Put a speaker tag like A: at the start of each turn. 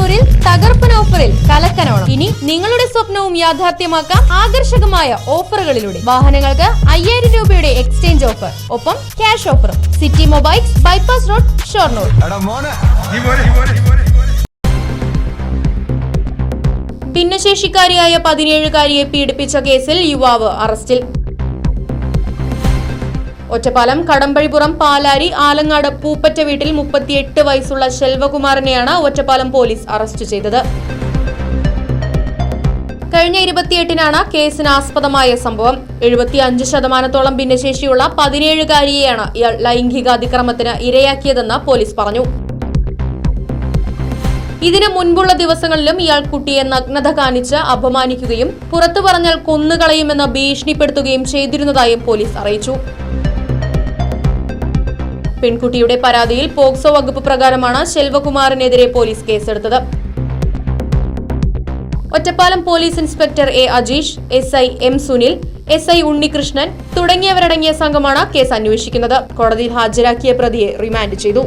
A: ഷൊർണൂരിൽ തകർപ്പൻ ഓഫറിൽ കലക്കനോണം. ഇനി നിങ്ങളുടെ സ്വപ്നവും യാഥാർത്ഥ്യമാക്കാം ആകർഷകമായ ഓഫറുകളിലൂടെ. വാഹനങ്ങൾക്ക് അയ്യായിരം രൂപയുടെ എക്സ്ചേഞ്ച് ഓഫർ. ഒപ്പം ക്യാഷ് ഓഫറും. City mobiles bypass road Shoranur. ഭിന്നശേഷിക്കാരിയായ പതിനേഴുകാരിയെ പീഡിപ്പിച്ച കേസിൽ യുവാവ് അറസ്റ്റിൽ. ഒറ്റപ്പാലം കടമ്പഴിപുറം പാലാരി ആലങ്ങാട് പൂപ്പറ്റ വീട്ടിൽ മുപ്പത്തിയെട്ട് വയസ്സുള്ള ശെൽവകുമാറിനെയാണ് ഒറ്റപ്പാലം പോലീസ് അറസ്റ്റ് ചെയ്തത്. കഴിഞ്ഞ ഇരുപത്തിയെട്ടിനാണ് കേസിന് ആസ്പദമായ സംഭവം. എഴുപത്തിയഞ്ച് ശതമാനത്തോളം ഭിന്നശേഷിയുള്ള പതിനേഴുകാരിയെയാണ് ഇയാൾ ലൈംഗിക അതിക്രമത്തിന് ഇരയാക്കിയതെന്ന് പോലീസ് പറഞ്ഞു. ഇതിനു മുൻപുള്ള ദിവസങ്ങളിലും ഇയാൾ കുട്ടിയെ നഗ്നത കാണിച്ച് അപമാനിക്കുകയും പുറത്തു പറഞ്ഞാൽ കൊന്നുകളയുമെന്ന് ഭീഷണിപ്പെടുത്തുകയും ചെയ്തിരുന്നതായും പോലീസ് അറിയിച്ചു. പെൺകുട്ടിയുടെ പരാതിയിൽ പോക്സോ വകുപ്പ് പ്രകാരമാണ് ശെൽവകുമാറിനെതിരെ പോലീസ് കേസെടുത്തത്. Ottapalam police inspector A Ajeesh S I M Sunil S I Unnikrishnan തുടങ്ങിയവരടങ്ങിയ സംഘമാണ് കേസ് അന്വേഷിക്കുന്നത്. കോടതിയിൽ ഹാജരാക്കിയ പ്രതിയെ റിമാൻഡ് ചെയ്തു.